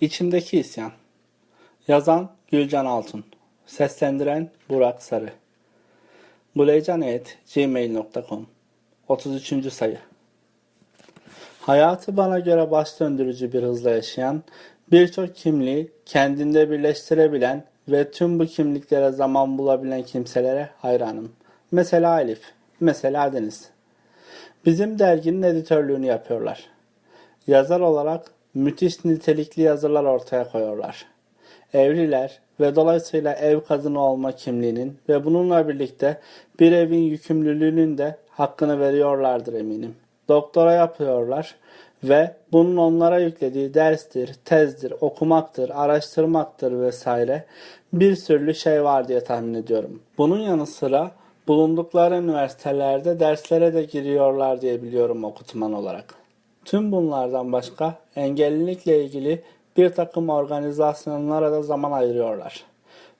İçimdeki isyan. Yazan Gülcan Altun. Seslendiren Burak Sarı. gmail.com 33. sayı. Hayatı bana göre baş döndürücü bir hızla yaşayan, birçok kimliği kendinde birleştirebilen ve tüm bu kimliklere zaman bulabilen kimselere hayranım. Mesela Elif, mesela Deniz. Bizim derginin editörlüğünü yapıyorlar. Yazar olarak müthiş nitelikli yazılar ortaya koyuyorlar. Evliler ve dolayısıyla ev kadını olma kimliğinin ve bununla birlikte bir evin yükümlülüğünün de hakkını veriyorlardır eminim. Doktora yapıyorlar ve bunun onlara yüklediği derstir, tezdir, okumaktır, araştırmaktır vesaire bir sürü şey var diye tahmin ediyorum. Bunun yanı sıra bulundukları üniversitelerde derslere de giriyorlar diye biliyorum okutman olarak. Tüm bunlardan başka engellilikle ilgili bir takım organizasyonlara da zaman ayırıyorlar.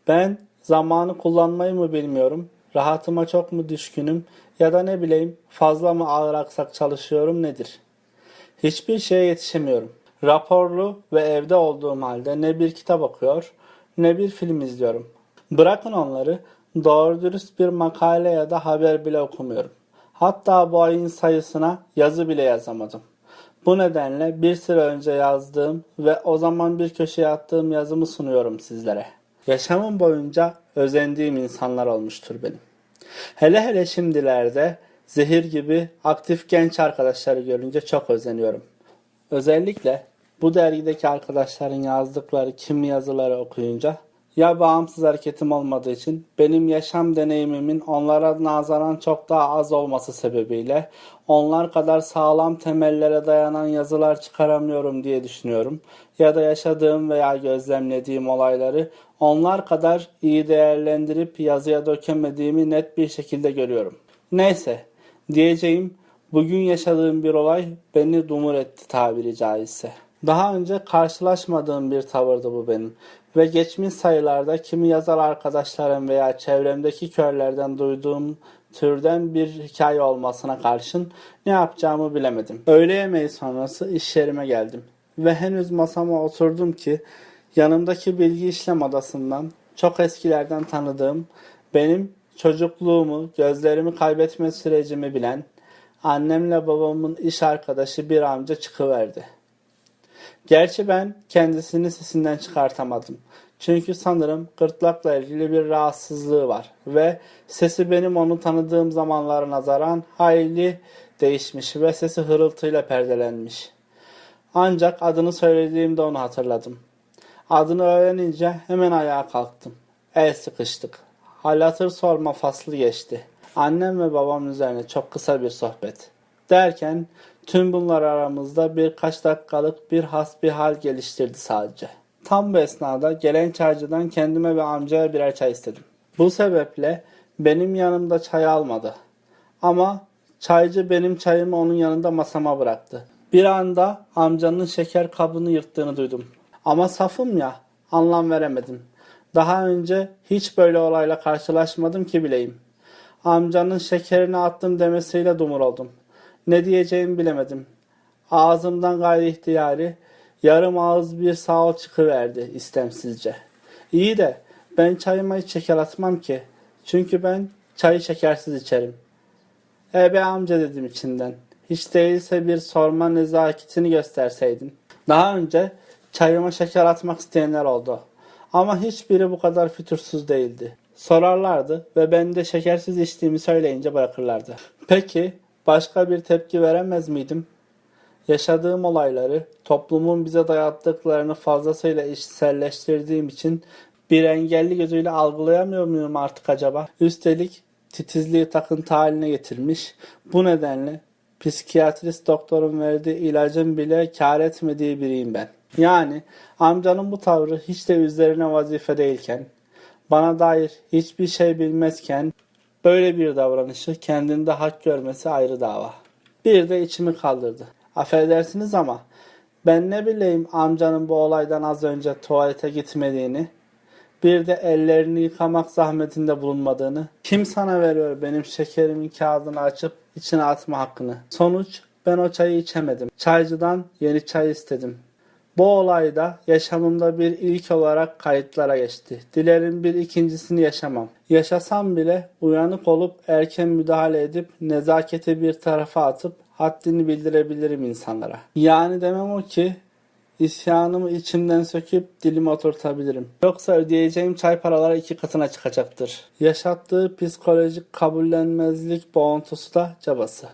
Ben zamanı kullanmayı mı bilmiyorum, rahatıma çok mu düşkünüm ya da ne bileyim fazla mı ağır aksak çalışıyorum nedir? Hiçbir şeye yetişemiyorum. Raporlu ve evde olduğum halde ne bir kitap okuyor ne bir film izliyorum. Bırakın onları doğru dürüst bir makale ya da haber bile okumuyorum. Hatta bu ayın sayısına yazı bile yazamadım. Bu nedenle bir süre önce yazdığım ve o zaman bir köşeye attığım yazımı sunuyorum sizlere. Yaşamım boyunca özendiğim insanlar olmuştur benim. Hele hele şimdilerde zehir gibi aktif genç arkadaşları görünce çok özeniyorum. Özellikle bu dergideki arkadaşların yazdıkları kimi yazıları okuyunca ya bağımsız hareketim olmadığı için benim yaşam deneyimimin onlara nazaran çok daha az olması sebebiyle onlar kadar sağlam temellere dayanan yazılar çıkaramıyorum diye düşünüyorum. Ya da yaşadığım veya gözlemlediğim olayları onlar kadar iyi değerlendirip yazıya dökemediğimi net bir şekilde görüyorum. Neyse diyeceğim bugün yaşadığım bir olay beni dumur etti tabiri caizse. Daha önce karşılaşmadığım bir tavırdı bu benim ve geçmiş sayılarda kimi yazar arkadaşlarım veya çevremdeki körlerden duyduğum türden bir hikaye olmasına karşın ne yapacağımı bilemedim. Öğle yemeği sonrası iş yerime geldim ve henüz masama oturdum ki yanımdaki bilgi işlem odasından çok eskilerden tanıdığım benim çocukluğumu, gözlerimi kaybetme sürecimi bilen annemle babamın iş arkadaşı bir amca çıkıverdi. Gerçi ben kendisini sesinden çıkartamadım. Çünkü sanırım gırtlakla ilgili bir rahatsızlığı var ve sesi benim onu tanıdığım zamanlara nazaran hayli değişmiş ve sesi hırıltıyla perdelenmiş. Ancak adını söylediğimde onu hatırladım. Adını öğrenince hemen ayağa kalktım. El sıkıştık. Hal hatır sorma faslı geçti. Annem ve babam üzerine çok kısa bir sohbet. Derken tüm bunlar aramızda birkaç dakikalık bir has bir hal geliştirdi sadece. Tam bu esnada gelen çaycıdan kendime ve amcaya birer çay istedim. Bu sebeple benim yanımda çay almadı. Ama çaycı benim çayımı onun yanında masama bıraktı. Bir anda amcanın şeker kabını yırttığını duydum. Ama safım ya anlam veremedim. Daha önce hiç böyle olayla karşılaşmadım ki bileyim. Amcanın şekerini attım demesiyle dumur oldum. Ne diyeceğimi bilemedim. Ağzımdan gayri ihtiyari yarım ağız bir sağ ol çıkıverdi istemsizce. İyi de ben çayıma hiç şeker atmam ki. Çünkü ben çayı şekersiz içerim. Ebe amca dedim içinden. Hiç değilse bir sorma nezaketini gösterseydin. Daha önce çayıma şeker atmak isteyenler oldu. Ama hiçbiri bu kadar fütursuz değildi. Sorarlardı ve ben de şekersiz içtiğimi söyleyince bırakırlardı. Peki başka bir tepki veremez miydim? Yaşadığım olayları, toplumun bize dayattıklarını fazlasıyla içselleştirdiğim için bir engelli gözüyle algılayamıyor muyum artık acaba? Üstelik titizliği takıntı haline getirmiş. Bu nedenle psikiyatrist doktorun verdiği ilacın bile kar etmediği biriyim ben. Yani amcanın bu tavrı hiç de üzerine vazife değilken, bana dair hiçbir şey bilmezken böyle bir davranışı kendinde hak görmesi ayrı dava. Bir de içimi kaldırdı. Affedersiniz ama ben ne bileyim amcanın bu olaydan az önce tuvalete gitmediğini, bir de ellerini yıkamak zahmetinde bulunmadığını, kim sana veriyor benim şekerimin kağıdını açıp içine atma hakkını? Sonuç ben o çayı içemedim. Çaycıdan yeni çay istedim. Bu olay da yaşamımda bir ilk olarak kayıtlara geçti. Dilerim bir ikincisini yaşamam. Yaşasam bile uyanık olup erken müdahale edip nezaketi bir tarafa atıp haddini bildirebilirim insanlara. Yani demem o ki İsyanımı içimden söküp dilime oturtabilirim. Yoksa ödeyeceğim çay paraları iki katına çıkacaktır. Yaşattığı psikolojik kabullenmezlik boğuntusu da cabası.